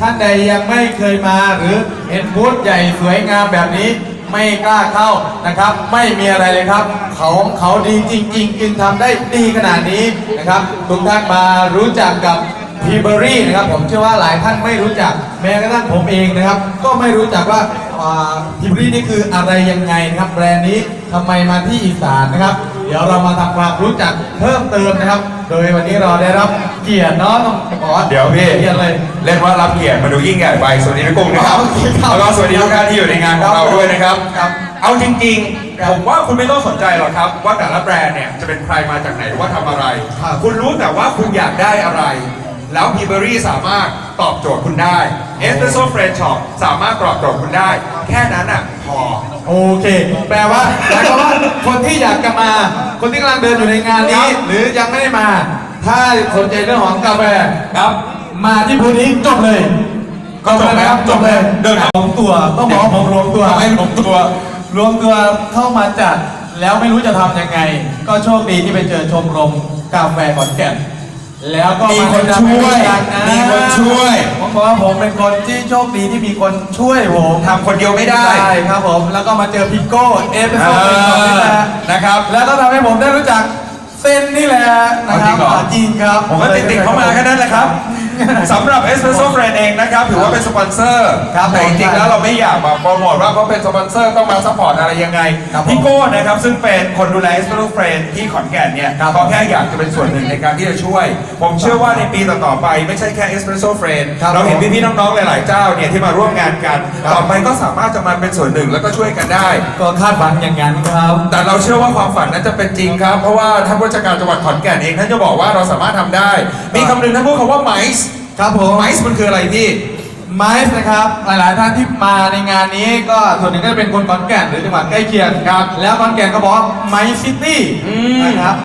ท่านใดยังไม่เคยมาหรือเห็นบูธใหญ่สวยงามแบบนี้ ไม่กล้าเข้านะครับ ไม่มีอะไรเลยครับ เขาเขาดีจริงๆจึงทำได้ดีขนาดนี้นะครับทุกท่านมารู้จักกับพีเบอรี่นะครับผมเชื่อว่าหลายท่านไม่รู้จักแม้กระทั่งผมเองนะครับ ก็ไม่รู้จักว่าพีเบอรี่นี่คืออะไรยังไงนะครับ แบรนด์นี้ทำไมมาที่อีสานนะครับ เดี๋ยวเรามาทำความรู้จักเพิ่มเติมนะครับ โดยวันนี้เราได้รับเกียรติเนาะต้องขอเดี๋ยวพี่ เกียรติเลยเล่นว่ารับเกียรติมาดูยิ่งใหญ่ไปสวัสดีพี่กุ้งนะครับโอเคครับ แล้วก็สวัสดีทุกท่านที่อยู่ในงานของเราด้วยนะครับ ครับ เอาจริงครับๆผมว่าคุณไม่ต้องสนใจหรอกครับ ว่าแต่ละแบรนด์เนี่ยจะเป็นใครมาจากไหนหรือว่าทำอะไร ครับ คุณรู้แต่ว่าคุณอยากได้อะไร แล้วพีเบอรี่สามารถตอบโจทย์คุณได้เอสเปรสโซ่เฟรนช์ช็อปสามารถตอบโจทย์คุณได้ แค่นั้นอะพอ โอเค แปลว่าแปลว่าคนที่อยากจะมา คนที่กำลังเดินอยู่ในงานนี้ครับหรือยังไม่ได้มา ถ้าสนใจเรื่องของกาแฟครับ มาที่พื้นนี้จบเลย ก็จบแล้วจบเลยเดินรวมตัวต้องบอกว่าผมรวมตัวทำให้รวมตัว รวมตัวเข้ามาจัดแล้วไม่รู้จะทำยังไง ก็โชคดีที่ไปเจอชมรมกาแฟขอนแก่น แล้วก็มีคนาแะำให้ช่วยรู้จักนะมีคนช่วย ผมบอกว่าผมเป็นคนที่โชคดีที่มีคนช่วยผมทำคนเดียวไม่ได้ใช่ครับผม แล้วก็มาเจอพิโก้เอฟเอสโซนี่แหละนะครับ แล้วก็ทำให้ผมได้รู้จักเส้นนี่แหละนะคเอาจริรับงเหรอจริงครับ ผมก็ติดๆเข้ามาแค่นั้นแหละครับ สำหรับ Espresso Friend เองนะครับถือว่าเป็นสปอนเซอร์ครับแต่จริงๆแล้วเราไม่อยากมาโปรโมทว่าเขาเป็นสปอนเซอร์ต้องมาซัพพอร์ตอะไรยังไงครับผมพี่โก้นะครับซึ่งเป็นคนดูแล Espresso Friend ที่ขอนแก่นเนี่ยเขาแค่อยากจะเป็นส่วนหนึ่งในการที่จะช่วย ผมเชื่อว่าในปีต่อๆไปไม่ใช่แค่ Espresso Friend ครับเราเห็นพี่ๆน้องๆหลายๆเจ้าเนี่ยที่มาร่วมงานกัน ครับ ต่อไปก็สามารถจะมาเป็นส่วนหนึ่งแล้วก็ช่วยกันได้ ก็คาดหวังอย่างนั้นครับ แต่เราเชื่อว่าความฝันนั้นจะเป็นจริงครับ เพราะว่าท่านผู้ราชการจังหวัดขอนแก่นเองท่านจะบอกว่าเราสามารถทำได้ มีคำหนึ่งท่านพูดคำว่าไมซ์ ครับผมไมซ์มันคืออะไรพี่ไมซ์นะครับ หลายๆท่านที่มาในงานนี้ก็ส่วนหนึ่งก็จะเป็นคนขอนแก่นหรือจังหวัดใกล้เคียงครับ แล้วขอนแก่นก็บอกไมซ์ซิตี้อืมนะครับ